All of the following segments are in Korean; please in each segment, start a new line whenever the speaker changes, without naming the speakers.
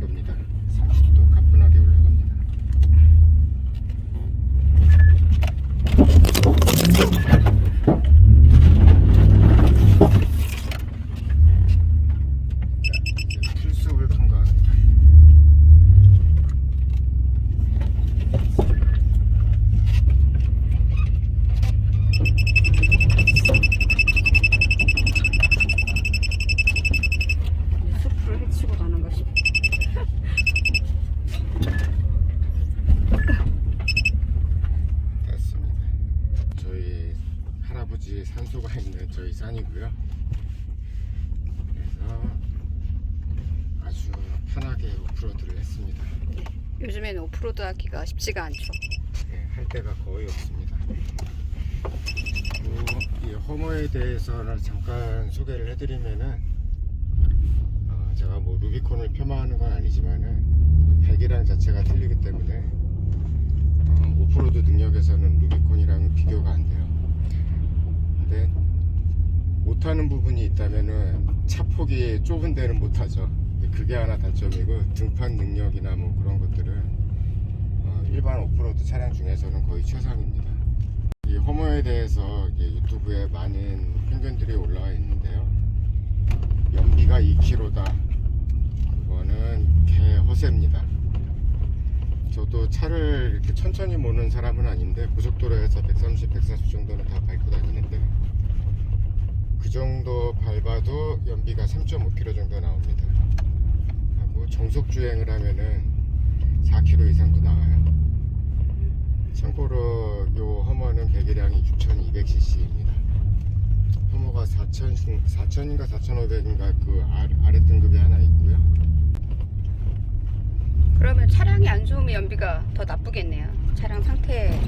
겁니다. 30도 가뿐하게 올라갑니다. 자, 이제 풀숲을 통과합니다.
숲을 헤치고 가는 것이.
됐습니다. 저희 산소가 있는 저희 산이고요. 그래서 아주 편하게 오프로드를 했습니다.
요즘에는 오프로드 하기가 쉽지가 않죠.
네, 할 데가 거의 없습니다. 이 허머에 대해서는 잠깐 소개를 해드리면은 어, 제가 뭐 루비콘을 폄하하는 건 아니지만은 배기량 자체가 틀리기 때문에 어, 오프로드 능력에서는 루비콘이랑은 비교가 안 돼요. 근데 못하는 부분이 있다면은 차 폭이 좁은 데는 못하죠. 그게 하나 단점이고 등판 능력이나 뭐 그런 것들은 어, 일반 오프로드 차량 중에서는 거의 최상입니다. 이 허머에 대해서 유튜브에 많은 편견들이 올라와 있는데요. 연비가 2km다. 그거는 개 허세입니다. 저도 차를 이렇게 천천히 모는 사람은 아닌데 고속도로에서 130, 140 정도는 다 밟고 다니는데 그 정도 밟아도 연비가 3.5km 정도 나옵니다. 하고 정속 주행을 하면은 4km 이상도 나와요. 참고로 요 허머는 배기량이 6,200cc입니다. 허머가 4,000, 4,000인가 4,500인가 그 아래 등급이 하나 있고요.
그러면 차량이 안 좋으면 연비가 더 나쁘겠네요. 차량 상태.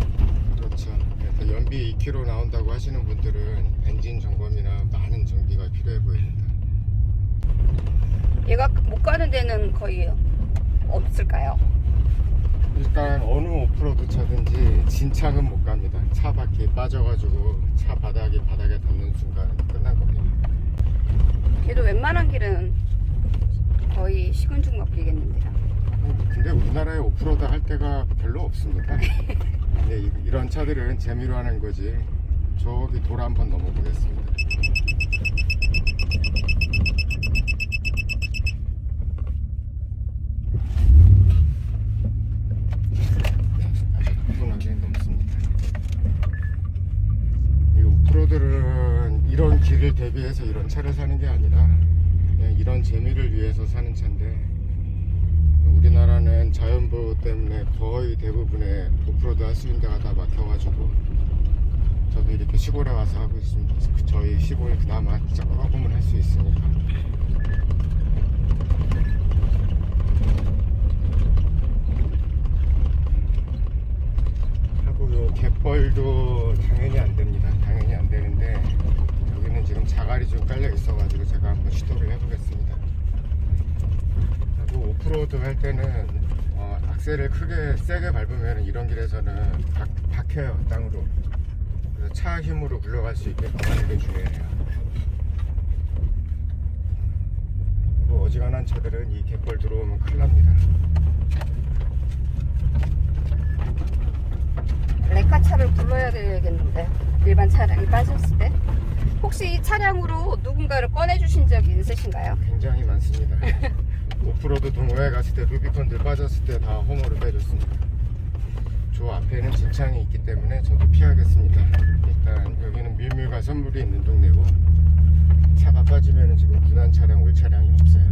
그렇죠. 그래서 연비 2km 나온다고 하시는 분들은 엔진 점검이나 많은 정비가 필요해 보입니다.
얘가 못 가는 데는 거의 없을까요?
일단 어느 오프로드 차든지 진창은 못 갑니다. 차 바퀴 빠져가지고 차 바닥이 바닥에 닿는 순간 끝난 겁니다.
걔도 웬만한 길은 거의 식은 죽 먹기겠는데요.
음, 근데 우리나라에 오프로드 할 데가 별로 없습니다. 근데 이- 이런 차들은 재미로 하는 거지. 저기 돌 한번 넘어보겠습니다. 아주 가뿐하게 넘습니다. 이 오프로드는 이런 길을 대비해서 이런 차를 사는 게 아니라 그냥 이런 재미를 위해서 사는 차인데 우리나라는 자연보호 때문에 거의 대부분의 오프로드 데가 다 막혀가지고 저도 이렇게 시골에 와서 하고 있습니다. 그 저희 시골 그나마 조금은 할 수 있으니까. 하고 요 갯벌도 당연히 안 됩니다. 당연히 안 되는데 여기는 지금 자갈이 좀 깔려 있어가지고 제가 한번 시도를 해보겠습니다. 그리고 오프로드 할 때는 어, 악셀을 크게 세게 밟으면 이런 길에서는 박, 박혀요 땅으로. 그래서 차 힘으로 굴러갈 수 있게끔 하는 게 중요해요. 그리고 어지간한 차들은 이 갯벌 들어오면 큰일 납니다.
레카차를 불러야 되겠는데? 일반 차량이 빠졌을 때? 혹시 이 차량으로 누군가를 꺼내주신 적이 있으신가요?
굉장히 많습니다 오프로드 동호회 갔을 때 루비콘들 빠졌을 때 다 호모를 빼줬습니다. 저 앞에는 진창이 있기 때문에 저도 피하겠습니다. 일단 여기는 밀물과 선물이 있는 동네고 차가 빠지면 지금 군한 차량 올 차량이 없어요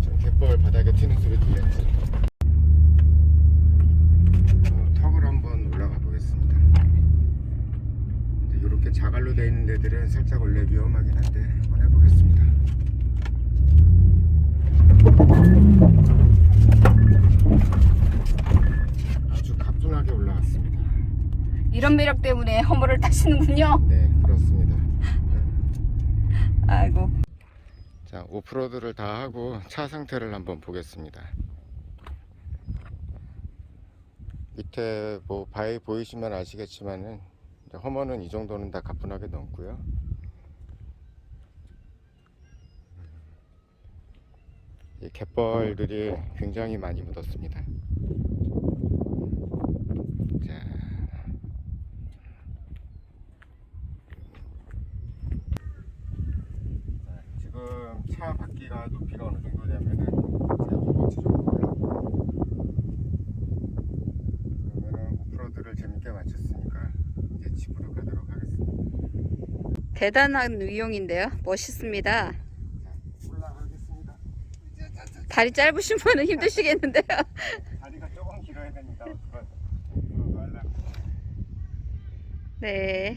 좀 갯벌 바닥에 튀는 소리 들렸지 어, 턱을 한번 올라가 보겠습니다 이렇게 자갈로 있는 데들은 살짝 원래 위험하긴 한데 한번 해보겠습니다. 아주 가뿐하게 올라왔습니다.
이런 매력 때문에 허물을 타시는군요.
네, 그렇습니다.
아이고.
자, 오프로드를 다 하고 차 상태를 한번 보겠습니다. 밑에 뭐 바위 보이시면 아시겠지만은 이제 허머는 이 정도는 다 가뿐하게 넘고요. 이 갯벌들이 굉장히 많이 묻었습니다. 자. 자, 지금 차 바퀴가 높이가 어느 정도냐면은 제 허벅지 정도고요. 그러면은 오프로드를 재밌게 마쳤으니까 이제 집으로 가도록 하겠습니다.
대단한 위용인데요. 멋있습니다.
올라가겠습니다.
다리 짧으신 분은 힘드시겠는데요.
다리가 조금 길어야 됩니다.
네.